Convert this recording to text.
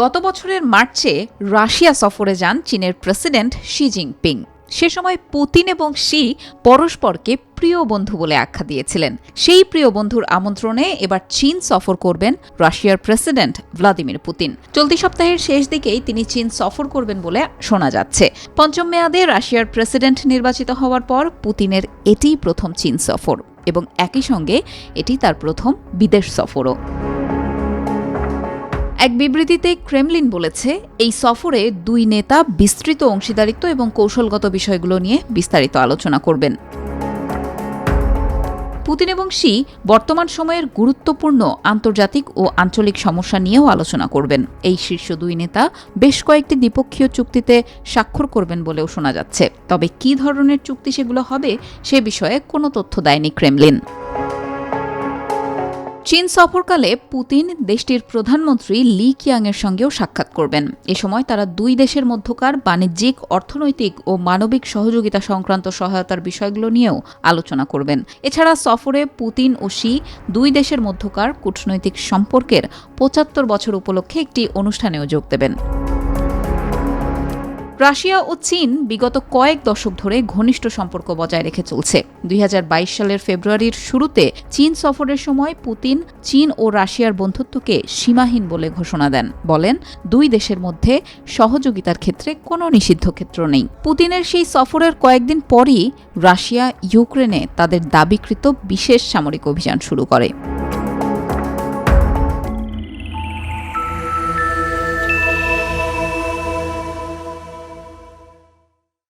গত বছরের মার্চে রাশিয়া সফরে যান চীনের প্রেসিডেন্ট শি জিনপিং। সে সময় পুতিন এবং শি পরস্পরকে প্রিয় বন্ধু বলে আখ্যা দিয়েছিলেন। সেই প্রিয় বন্ধুর আমন্ত্রণে এবার চীন সফর করবেন রাশিয়ার প্রেসিডেন্ট ভ্লাদিমির পুতিন। চলতি সপ্তাহের শেষ দিকেই তিনি চীন সফর করবেন বলে শোনা যাচ্ছে। পঞ্চম মেয়াদে রাশিয়ার প্রেসিডেন্ট নির্বাচিত হওয়ার পর পুতিনের এটিই প্রথম চীন সফর এবং একই সঙ্গে এটি তার প্রথম বিদেশ সফরও। এক বিবৃতিতে ক্রেমলিন বলেছে, এই সফরে দুই নেতা বিস্তৃত অংশীদারিত্ব এবং কৌশলগত বিষয়গুলো নিয়ে বিস্তারিত আলোচনা করবেন। পুতিন এবং শি বর্তমান সময়ের গুরুত্বপূর্ণ আন্তর্জাতিক ও আঞ্চলিক সমস্যা নিয়েও আলোচনা করবেন। এই শীর্ষ দুই নেতা বেশ কয়েকটি দ্বিপক্ষীয় চুক্তিতে স্বাক্ষর করবেন বলেও শোনা যাচ্ছে। তবে কী ধরনের চুক্তি সেগুলো হবে সে বিষয়ে কোনো তথ্য দেয়নি ক্রেমলিন। চীন সফরকালে পুতিন দেশটির প্রধানমন্ত্রী লি কিয়াংয়ের সঙ্গেও সাক্ষাৎ করবেন। এ সময় তারা দুই দেশের মধ্যকার বাণিজ্যিক, অর্থনৈতিক ও মানবিক সহযোগিতা সংক্রান্ত সহায়তার বিষয়গুলো নিয়েও আলোচনা করবেন। এছাড়া সফরে পুতিন ও শি দুই দেশের মধ্যকার কূটনৈতিক সম্পর্কের পঁচাত্তর বছর উপলক্ষে একটি অনুষ্ঠানেও যোগ দেবেন। রাশিয়া ও চীন বিগত কয়েক দশক ধরে ঘনিষ্ঠ সম্পর্ক বজায় রেখে চলছে। দুই হাজার বাইশ সালের ফেব্রুয়ারির শুরুতে চীন সফরের সময় পুতিন চীন ও রাশিয়ার বন্ধুত্বকে সীমাহীন বলে ঘোষণা দেন। বলেন, দুই দেশের মধ্যে সহযোগিতার ক্ষেত্রে কোনো নিষিদ্ধ ক্ষেত্র নেই। পুতিনের সেই সফরের কয়েকদিন পরই রাশিয়া ইউক্রেনে তাদের দাবিকৃত বিশেষ সামরিক অভিযান শুরু করে।